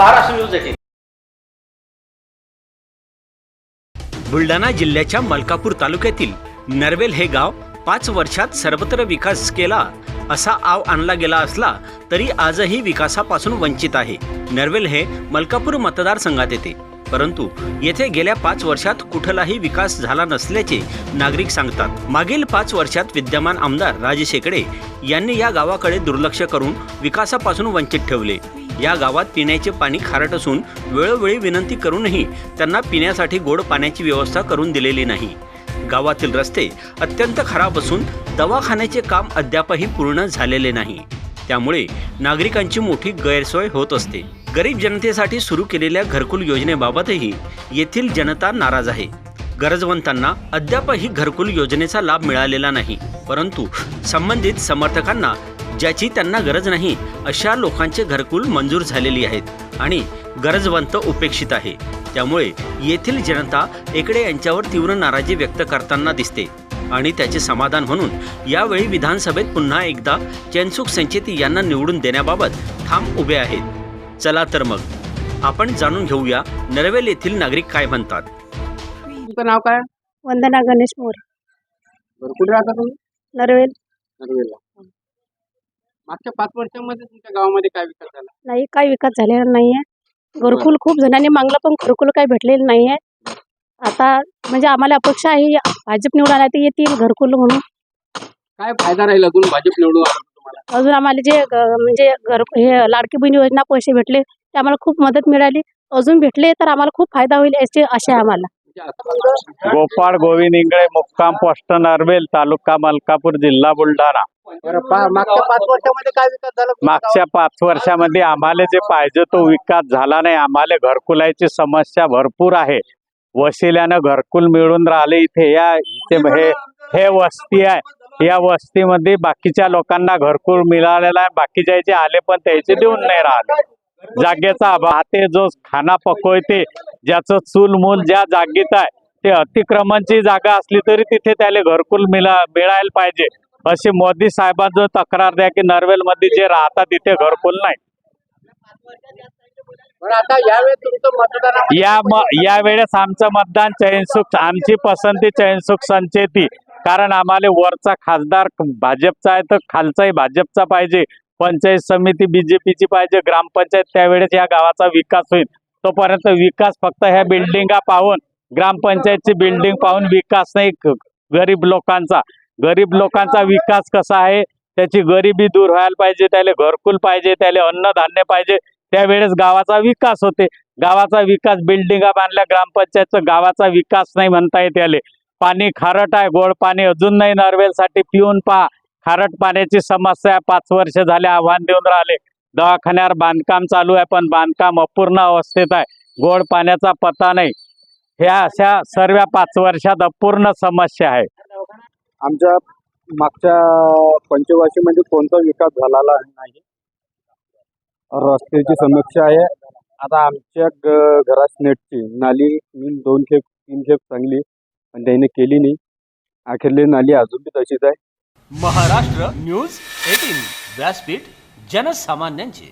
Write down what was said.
Maharashtra news eighteen Buldhana जिल्ह्याच्या मलकापूर तालुक्यातील नरवेल हे गाव पाच वर्षात सर्वत्र विकास केला असा आव आणला गेला असला तरी आजही विकासापासून वंचित आहे. नरवेल हे मलकापूर मतदारसंघात येते. परंतु येथे गेल्या पाच वर्षात कुठलाही विकास झाला नसल्याचे नागरिक सांगतात. मागील पाच वर्षात विद्यमान आमदार राजे शेकडे यांनी या गावाकडे दुर्लक्ष करून विकासापासून वंचित ठेवले. या गावात पिण्याचे पाणी खारट असून वेळोवेळी विनंती करूनही त्यांना पिण्यासाठी गोड पाण्याची व्यवस्था करून दिलेली नाही. गावातील रस्ते अत्यंत खराब असून दवाखान्याचे काम अद्यापही पूर्ण झालेले नाही. त्यामुळे नागरिकांची मोठी गैरसोय होत असते. गरीब जनतेसाठी सुरू केलेल्या घरकुल योजनेबाबतही येथील जनता नाराज आहे. गरजवंतांना अद्यापही घरकुल योजनेचा लाभ मिळालेला नाही. परंतु संबंधित समर्थकांना ज्याची त्यांना गरज नाही अशा लोकांचे घरकुल मंजूर झालेली आहेत आणि गरजवंत उपेक्षित आहे. त्यामुळे येथील जनता एकडे यांच्यावर तीव्र नाराजी व्यक्त करताना दिसते आणि त्याचे समाधान म्हणून यावेळी विधानसभेत पुन्हा एकदा चैनसुख संचेती यांना निवडून देण्याबाबत ठाम उभे आहेत. चला तर मग आपण जाणून घेऊया नरवेल येथील नागरिक काय म्हणतात. तुमचं नाव काय? वंदना गणेश मोर. बरं कुठे राहता तुम्ही? नरवेल. नरवेलला. मागच्या पाच वर्षांमध्ये तुमच्या गावामध्ये काय विकास झाला? नाही काही विकास झालेला नाहीये. घरकुल खूप जणांनी मागलं पण घरकुल काही भेटलेलं नाहीये. आता म्हणजे आम्हाला अपेक्षा आहे भाजप निवडून आला तर येतील घरकुल म्हणून. काय फायदा राहील अजून भाजप निवडून आला तर तुम्हाला? अजून आम्हाला जे ग- म्हणजे घर हे लाडकी बहीण योजना पैसे भेटले ते आम्हाला खूप मदत मिळाली. अजून भेटले तर आम्हाला खूप फायदा होईल याची आशा आहे आम्हाला. गोपाळ गोविंद इंगळे मुक्काम पोस्ट नरवेल तालुका मलकापूर जिल्हा बुलढाणा. मागच्या पाच वर्षामध्ये काय विकास झाला तुमच्या मागच्या पाच वर्षामध्ये आम्हाला जे पाहिजे तो विकास झाला नाही. आम्हाला घरकुलाची समस्या भरपूर आहे. वशिल्यानं घरकुल मिळून राहिले इथे. या इथे हे हे वस्ती आहे. या वस्तीमध्ये बाकीच्या लोकांना घरकुल मिळालेला आहे. बाकीच्या जे आले पण त्याचे देऊन नाही राहिले. जागेचा अभाव. ते जो खाना पकवते ज्याचं चूल मूल ज्या जागेत आहे ते अतिक्रमणची जागा असली तरी तिथे त्याला घरकुल मिळा मिळायला पाहिजे. अशी मोदी साहेबांचं तक्रार द्या की नरवेल मध्ये जे राहतात तिथे घरकुल नाही. यावेळेस आमचं मतदान चैनसुख आमची पसंती चैनसुख संचेती. कारण आम्हाला वरचा खासदार भाजपचा आहे तर खालचाही भाजपचा पाहिजे. पंचायत समिती बीजेपीची पाहिजे ग्रामपंचायत त्यावेळेस या गावाचा विकास होईल. तोपर्यंत विकास फक्त ह्या बिल्डिंगा पाहून ग्रामपंचायतची बिल्डिंग पाहून विकास नाही गरीब लोकांचा. गरीब लोकांचा विकास कसा आहे त्याची गरिबी दूर व्हायला पाहिजे त्याला घरकुल पाहिजे त्याला अन्नधान्य पाहिजे त्यावेळेस गावाचा विकास होते. गावाचा विकास बिल्डिंगा बांधल्या ग्रामपंचायतचं गावाचा विकास नाही म्हणता येत याले. पाणी खारट आहे गोड पाणी अजून नाही नरवेलसाठी पिऊन पहा. खारट पाण्याची समस्या आहे पाच वर्ष झाले आव्हान देऊन राहिले. दवाखान्यावर बांधकाम चालू आहे पण बांधकाम अपूर्ण अवस्थेत आहे. गोड पाण्याचा पत्ता नाही. ह्या अशा सर्व पाच वर्षात अपूर्ण समस्या आहे. आमच्या मागच्या पंचवार्षिकमध्ये कोणता विकास झालेला नाही. रस्त्याची समस्या आहे. आता आमच्या घरात नेटची नाली मी दोन खेप तीन खेप चांगली पण त्याने केली नाही. अखेरली नाली अजून बी तशीच आहे. महाराष्ट्र न्यूज एटीन व्यासपीठ जनसामान्यांचे.